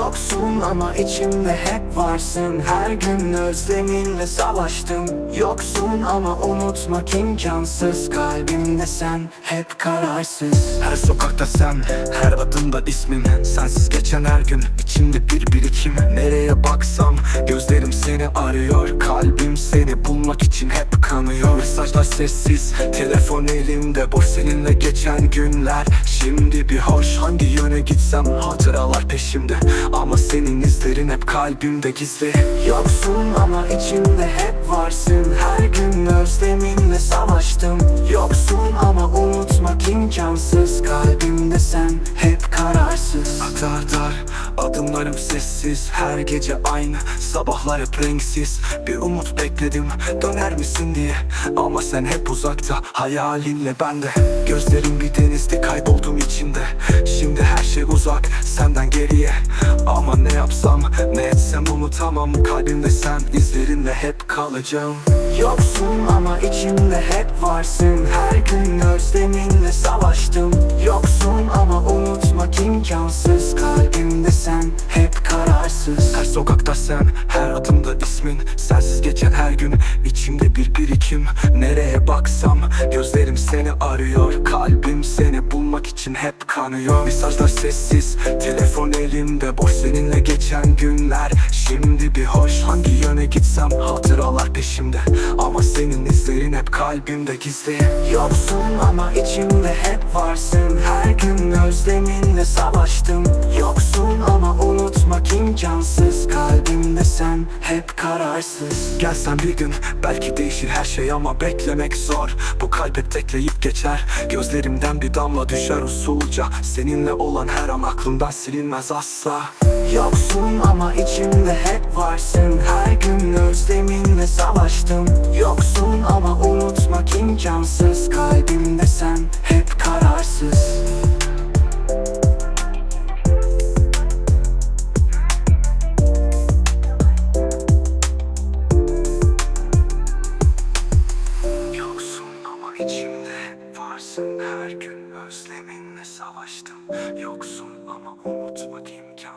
Yoksun ama içimde hep varsın. Her gün özleminle savaştım. Yoksun ama unutmak imkansız. Kalbimde sen hep kararsız. Her sokakta sen, her adımda ismin. Sensiz geçen her gün içimde bir birikim. Nereye baksam gözlerim seni arıyor. Kalbim seni bulmak için hep sessiz, telefon elimde Boş seninle geçen günler. Şimdi bir hoş hangi yöne gitsem Hatıralar peşimde. Ama senin izlerin hep kalbimde gizli. Yoksun ama içimde hep varsın. Her gün özleminle savaştım. Yoksun ama unutmak imkansız. Kalbimde sen kararsız. Dar dar adımlarım sessiz Her gece aynı sabahlar hep renksiz. Bir umut bekledim döner misin diye. Ama sen hep uzakta hayalinle bende. Gözlerim bir denizdi kayboldum içinde Şimdi her şey uzak senden geriye. Ama ne yapsam ne etsem unutamam. Kalbimde sen izlerinle hep kalacağım. Yoksun ama içimde hep varsın. Her gün özleminle unutmak imkansız Sokakta sen, her adımda ismin. Sensiz geçen her gün içimde bir birikim. Nereye baksam gözlerim seni arıyor. Kalbim seni bulmak için hep kanıyor. Mesajlar sessiz, telefon elimde. Boş seninle geçen günler Şimdi bir hoş. Hangi yöne gitsem Hatıralar peşimde. Ama senin izlerin hep kalbimde. Gizli Yoksun ama içimde hep varsın. Her gün özleminle savaştım. Yoksun ama unutmak imkansız hep kararsız. Gelsen bir gün belki değişir her şey ama beklemek zor. Bu kalp hep tekleyip geçer. Gözlerimden bir damla düşer usulca. Seninle olan her an aklımdan silinmez asla. Yoksun ama içimde hep varsın. Her gün Her gün özleminle savaştım. Yoksun ama unutmak imkansız kalbim